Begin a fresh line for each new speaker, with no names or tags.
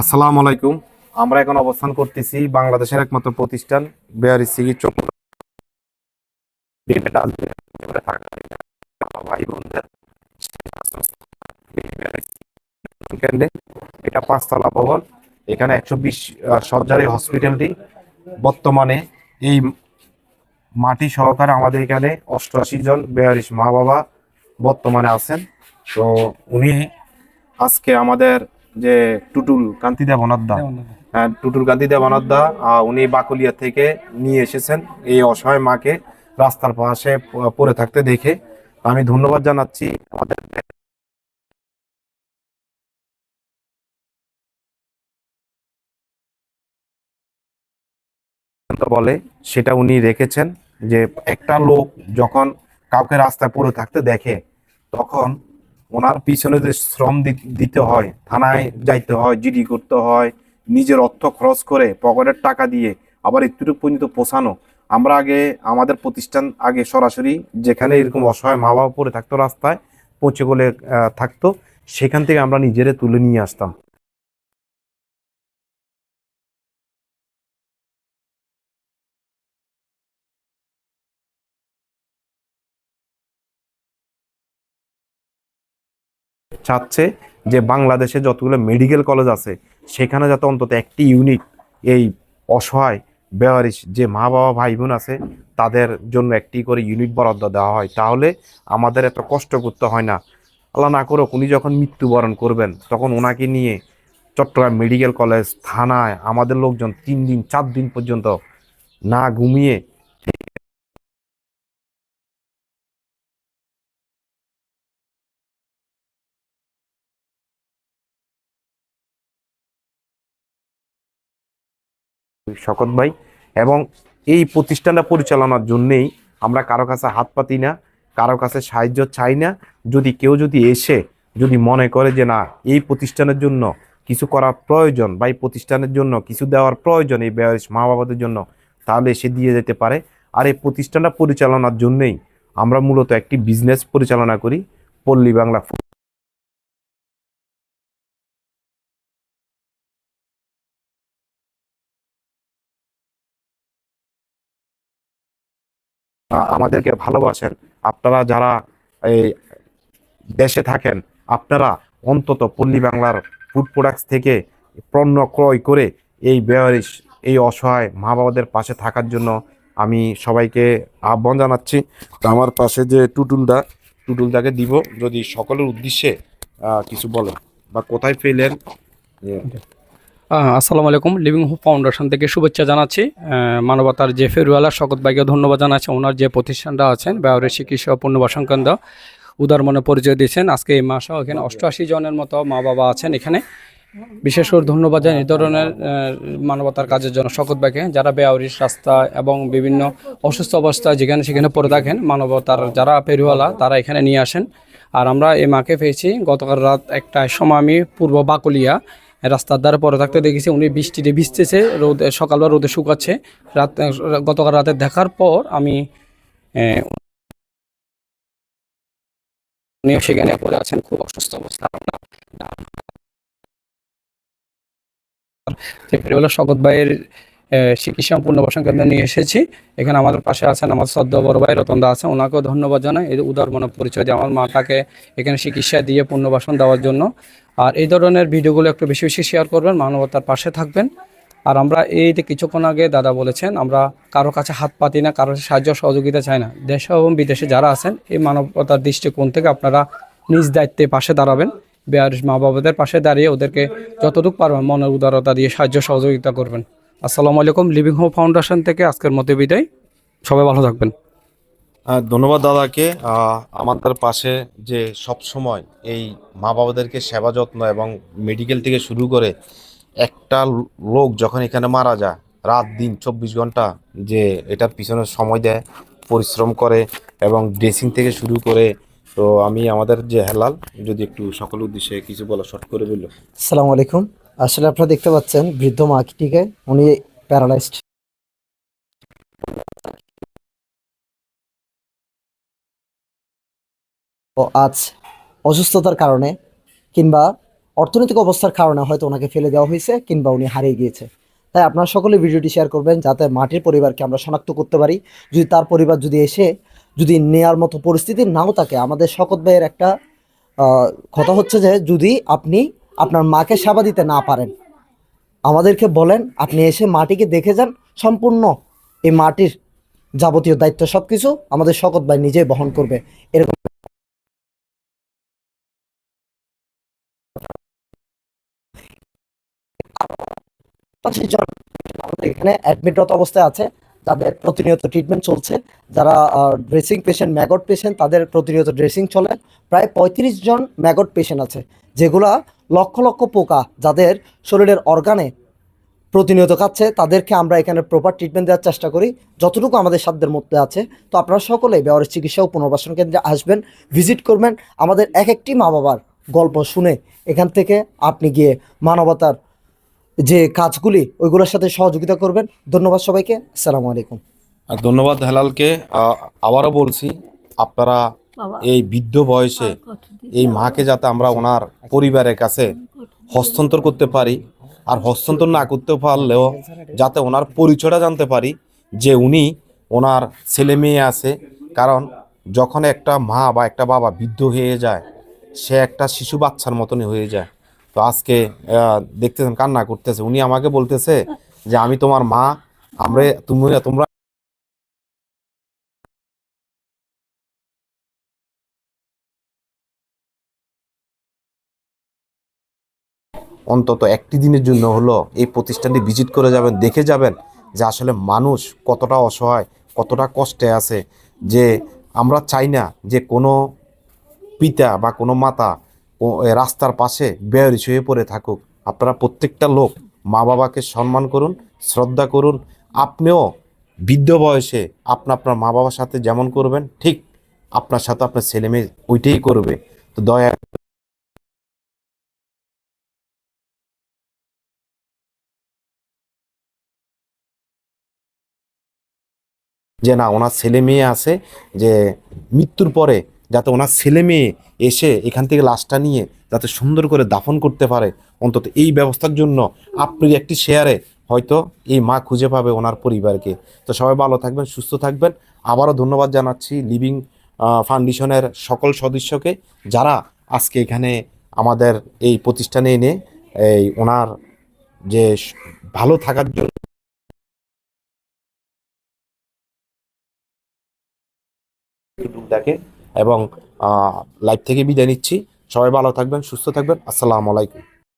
আসসালামু আলাইকুম। আমরা এখন অবস্থান করতেছি বাংলাদেশের একমাত্র প্রতিষ্ঠান বেয়ারি ভাই বোনদের এটা পাঁচতলা ভবন, এখানে একশো বিশ সরকারি হসপিটালটি। বর্তমানে এই মাটি সহকারে আমাদের এখানে অষ্টআশি জন বেয়ারিশ মা বাবা বর্তমানে আছেন। তো উনি আজকে আমাদের যে টুটুল কান্তি দেব অনাদ্দা হ্যাঁ টুটুল কান্তি দেব অনাদ্দা আহ, উনি বাকুলিয়া থেকে নিয়ে এসেছেন এই অসহায় মাকে রাস্তার পাশে পড়ে থাকতে দেখে। আমি ধন্যবাদ জানাচ্ছি আমাদের বলে সেটা উনি রেখেছেন যে একটা লোক যখন কাউকে রাস্তায় পড়ে থাকতে দেখে তখন ওনার পিছনে যে শ্রম দিতে হয়, থানায় যাইতে হয়, জিডি করতে হয়, নিজের অর্থ খরচ করে পকেটের টাকা দিয়ে আবার একটুটুকু পর্যন্ত পোষানো আমরা আগে, আমাদের প্রতিষ্ঠান আগে সরাসরি যেখানে এরকম অসহায় মা বাবা পড়ে থাকতো রাস্তায় পচে গলে থাকতো, সেখান থেকে আমরা নিজেরা তুলে নিয়ে আসতাম। চাচ্ছে যে বাংলাদেশে যতগুলো মেডিকেল কলেজ আছে, সেখানে যাতে অন্তত একটি ইউনিট এই অসহায় বেয়ারিশ যে মা বাবা ভাই বোন আছে, তাদের জন্য একটি করে ইউনিট বরাদ্দ দেওয়া হয়। তাহলে আমাদের এত কষ্ট করতে হয় না। আল্লাহ না করুক, উনি যখন মৃত্যুবরণ করবেন, তখন ওনাকে নিয়ে চট্টগ্রাম মেডিকেল কলেজ থানায় আমাদের লোকজন তিন দিন, চার দিন পর্যন্ত না ঘুমিয়ে শকত ভাই। এবং এই প্রতিষ্ঠানটা পরিচালনার জন্যেই আমরা কারও কাছে হাত পাতি না, কারও কাছে সাহায্য চাই না। যদি কেউ যদি এসে যদি মনে করে যে, না, এই প্রতিষ্ঠানের জন্য কিছু করা প্রয়োজন বা এই প্রতিষ্ঠানের জন্য কিছু দেওয়ার প্রয়োজন এই বয়স মা বাবাদের জন্য, তাহলে সে দিয়ে যেতে পারে। আর এই প্রতিষ্ঠানটা পরিচালনার জন্যেই আমরা মূলত একটি বিজনেস পরিচালনা করি, পল্লী বাংলা আমাদেরকে ভালোবাসেন। আপনারা যারা এই দেশে থাকেন, আপনারা অন্তত পল্লী বাংলার ফুড প্রোডাক্টস থেকে পণ্য ক্রয় করে এই বেয়ারিশ, এই অসহায় মা বাবাদের পাশে থাকার জন্য আমি সবাইকে আহ্বান জানাচ্ছি। তো আমার পাশে যে টুটুলদা, টুটুলদাকে দিব, যদি সকলের উদ্দেশ্যে কিছু বলেন বা কোথায় পেলেন
আসসালামু আলাইকুম লিভিং হোপ ফাউন্ডেশন থেকে শুভেচ্ছা জানাচ্ছি। মানবতার যে ফেরুয়ালা শকত ভাইকে ধন্যবাদ জানাচ্ছি। ওনার যে প্রতিষ্ঠানটা আছেন ব্যবহারের চিকিৎসা ও পুনর্বাসন কেন্দ্র উদার মনে পরিচয় দিয়েছেন। আজকে এই মাসেও এখানে অষ্টআশি জনের মতো মা বাবা আছেন এখানে। বিশেষ করে ধন্যবাদ জানাই এই ধরনের মানবতার কাজের জন্য শকত ভাইকে। যারা বেআরিশ রাস্তা এবং বিভিন্ন অসুস্থ অবস্থায় যেখানে সেখানে পড়ে থাকেন, মানবতার যারা পেরুয়ালা তারা এখানে নিয়ে আসেন। আর আমরা এই মাকে পেয়েছি। গতকাল রাত একটা সময় আমি পূর্ব বাকুলিয়া রাস্তার ধারে পরে থাকতে দেখেছি উনি বৃষ্টিতে ভিজতেছে, রোদ, সকালবেলা রোদে শুকাচ্ছে। রাত গতকাল রাতে দেখার পর আমি উনিও সেখানে পড়ে আছেন, খুব অসুস্থ অবস্থা শকত ভাইয়ের চিকিৎসা পুনর্বাসন কেন্দ্রে নিয়ে এসেছি। এখানে আমাদের পাশে আছেন আমার সদ্য বড় ভাই রতনদা আছেন। ওনাকেও ধন্যবাদ জানাই এই উদার পরিচয় দিয়ে আমার মাটাকে এখানে চিকিৎসা দিয়ে পুনর্বাসন দেওয়ার জন্য। আর এই ধরনের ভিডিওগুলো একটু বেশি বেশি শেয়ার করবেন, মানবতার পাশে থাকবেন। আর আমরা এই যে কিছুক্ষণ আগে দাদা বলেছেন, আমরা কারও কাছে হাত পাতি না কারোর সাহায্য সহযোগিতা চাই না। দেশে এবং বিদেশে যারা আছেন, এই মানবতার দৃষ্টিকোণ থেকে আপনারা নিজ দায়িত্বে পাশে দাঁড়াবেন। বেয়ারিশ মা বাবাদের পাশে দাঁড়িয়ে ওদেরকে যতটুকু পারবেন মনের উদারতা দিয়ে সাহায্য সহযোগিতা করবেন। আসসালামু আলাইকুম লিভিং হোম ফাউন্ডেশন থেকে আজকের মতো বিদায়। সবাই ভালো থাকবেন।
ধন্যবাদ দাদাকে। আমাদের পাশে যে সব সময় এই মা বাবাদেরকে সেবা যত্ন এবং মেডিকেল থেকে শুরু করে একটা লোক যখন এখানে মারা যায় রাত দিন চব্বিশ ঘণ্টা যে এটার পিছনে সময় দেয় পরিশ্রম করে এবং ড্রেসিং থেকে শুরু করে তো আমি আমাদের যে হেলাল যদি একটু সকল উদ্দেশ্যে কিছু বলা শর্ট করে বলল
আসসালামু আলাইকুম। আসলে আপনারা দেখতে পাচ্ছেন বৃদ্ধ মাকিটিকে উনি প্যারালাইজড ও আজ অসুস্থতার কারণে কিংবা অর্থনৈতিক অবস্থার কারণে হয়তো ওনাকে ফেলে দেওয়া হয়েছে কিংবা উনি হারিয়ে গিয়েছে। তাই আপনারা সকলে ভিডিওটি শেয়ার করবেন যাতে মাটির পরিবারকে আমরা শনাক্ত করতে পারি। যদি তার পরিবার যদি এসে যদি নেয়ার মতো পরিস্থিতি নাও থাকে, আমাদের শকত ভাইয়ের একটা কথা হচ্ছে যে যদি আপনি আপনার মাকে সেবা দিতে না পারেন। আমাদেরকে বলেন, আপনি এসে মাটিকে দেখে যান, সম্পূর্ণ এই মাটির যাবতীয় দায়িত্ব সব কিছু আমাদের শকত ভাই নিজেই বহন করবে। এরকম এখানে অ্যাডমিটরত অবস্থায় আছে, যাদের প্রতিনিয়ত ট্রিটমেন্ট চলছে, যারা ড্রেসিং পেশেন্ট ম্যাগট পেশেন্ট তাদের প্রতিনিয়ত ড্রেসিং চলে। প্রায় পঁয়ত্রিশ জন ম্যাগট পেশেন্ট আছে, যেগুলা লক্ষ লক্ষ পোকা যাদের শরীরের অর্গানে প্রতিনিয়ত খাচ্ছে তাদেরকে আমরা এখানে প্রপার ট্রিটমেন্ট দেওয়ার চেষ্টা করি। যতটুকু আমাদের সাধ্যের মধ্যে আছে। তো আপনারা সকলেই বেওয়ারের চিকিৎসা ও পুনর্বাসন কেন্দ্রে আসবেন ভিজিট করবেন। আমাদের এক একটি মা বাবার গল্প শুনে এখান থেকে আপনি গিয়ে মানবতার যে কাজগুলি, ওইগুলোর সাথে সহযোগিতা করবেন। ধন্যবাদ সবাইকে। আসসালামু আলাইকুম।
আর ধন্যবাদ হেলালকে। আবারও বলছি, আপনারা এই বৃদ্ধ বয়সে এই মাকে যাতে আমরা ওনার পরিবারের কাছে হস্তান্তর করতে পারি আর হস্তান্তর না করতে পারলেও যাতে ওনার পরিচয়টা জানতে পারি যে উনি ওনার ছেলে মেয়ে আছে। কারণ যখন একটা মা বা একটা বাবা বৃদ্ধ হয়ে যায় সে একটা শিশু বাচ্চার মতনই হয়ে যায়। তো আজকে দেখতেছেন কান্না করতেছে। উনি আমাকে বলতেছে যে আমি তোমার মা আমরা তুমি তোমরা অন্তত একটি দিনের জন্য হলো এই প্রতিষ্ঠানটি ভিজিট করে যাবেন, দেখে যাবেন যে আসলে মানুষ কতটা অসহায়, কতটা কষ্টে আছে, যে আমরা চাই না যে কোনো পিতা বা কোনো মাতা রাস্তার পাশে বেয়ারি হয়ে পড়ে থাকুক। আপনারা প্রত্যেকটা লোক মা বাবাকে সম্মান করুন, শ্রদ্ধা করুন। আপনিও বৃদ্ধ বয়সে আপনি আপনার মা বাবার সাথে যেমন করবেন, ঠিক আপনার সাথে আপনার ছেলে মেয়ে ওইটাই করবে। তো দয়া যে না, ওনার ছেলে মেয়ে আছে, যে মৃত্যুর পরে যাতে ওনার ছেলে মেয়ে এসে এখান থেকে লাশটা নিয়ে যাতে সুন্দর করে দাফন করতে পারে, অন্তত এই ব্যবস্থার জন্য আপনি একটি শেয়ারে হয়তো এই মা খুঁজে পাবে ওনার পরিবারকে। তো সবাই ভালো থাকবেন, সুস্থ থাকবেন। আবারও ধন্যবাদ জানাচ্ছি লিভিং ফাউন্ডেশনের সকল সদস্যকে যারা আজকে এখানে আমাদের এই প্রতিষ্ঠানে এনে এই ওনার যে ভালো থাকার জন্য দেখে এবং লাইভ থেকে বিদায় নিচ্ছি। সবাই ভালো থাকবেন সুস্থ থাকবেন। আসসালামু আলাইকুম।